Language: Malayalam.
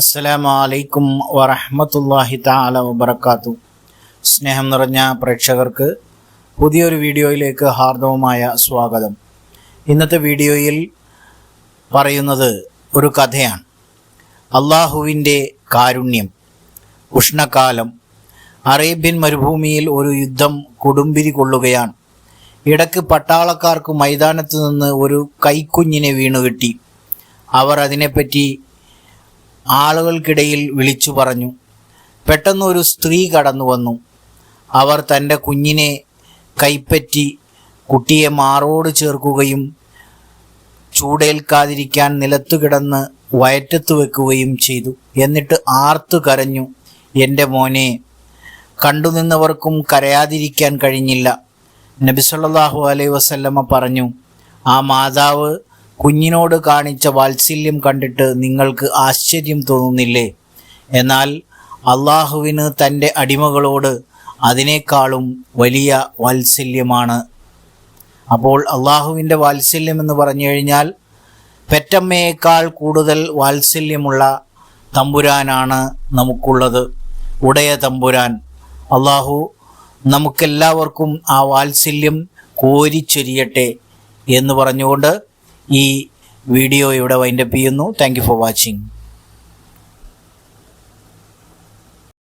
അസ്സലാമു അലൈക്കും വറഹ്മത്തുള്ളാഹി താല വബറകാതു സ്നേഹം നിറഞ്ഞ പ്രേക്ഷകർക്ക് പുതിയൊരു വീഡിയോയിലേക്ക് ഹാർദവമായ സ്വാഗതം. ഇന്നത്തെ വീഡിയോയിൽ പറയുന്നത് ഒരു കഥയാണ്. അള്ളാഹുവിന്റെ കാരുണ്യം ഉഷ്ണകാലം അറേബ്യൻ മരുഭൂമിയിൽ ഒരു യുദ്ധം കൊടുമ്പിരി കൊള്ളുകയാണ്. ഇടയ്ക്ക് പട്ടാളക്കാർക്ക് മൈതാനത്ത് നിന്ന് ഒരു കൈക്കുഞ്ഞിനെ വീണുകിട്ടി. അവർ അതിനെപ്പറ്റി ആളുകൾക്കിടയിൽ വിളിച്ചു പറഞ്ഞു പെട്ടെന്ന് ഒരു സ്ത്രീ കടന്നു വന്നു. അവർ തന്റെ കുഞ്ഞിനെ കൈപ്പറ്റി കുട്ടിയെ മാറോട് ചേർക്കുകയും ചൂടേൽക്കാതിരിക്കാൻ നിലത്തു കിടന്ന് വയറ്റത്ത് വെക്കുകയും ചെയ്തു. എന്നിട്ട് ആർത്തു കരഞ്ഞു എന്റെ മോനെ കണ്ടുനിന്നവർക്കും കരയാതിരിക്കാൻ കഴിഞ്ഞില്ല. നബി അലൈ വസല്ലമ്മ വസല്ലമ പറഞ്ഞു ആ മാതാവ് കുഞ്ഞിനോട് കാണിച്ച വാത്സല്യം കണ്ടിട്ട് നിങ്ങൾക്ക് ആശ്ചര്യം തോന്നുന്നില്ലേ? എന്നാൽ അള്ളാഹുവിന് തന്റെ അടിമകളോട് അതിനേക്കാളും വലിയ വാത്സല്യമാണ്. അപ്പോൾ അള്ളാഹുവിന്റെ വാത്സല്യം എന്ന് പറഞ്ഞു കഴിഞ്ഞാൽ പെറ്റമ്മയേക്കാൾ കൂടുതൽ വാത്സല്യമുള്ള തമ്പുരാനാണ് നമുക്കുള്ളത്. ഉടയ തമ്പുരാൻ. അള്ളാഹു നമുക്കെല്ലാവർക്കും ആ വാത്സല്യം കോരിച്ചൊരിയട്ടെ എന്ന് പറഞ്ഞുകൊണ്ട് ഈ വീഡിയോ ഇവിടെ വൈൻഡപ്പ് ചെയ്യുന്നു. Thank for watching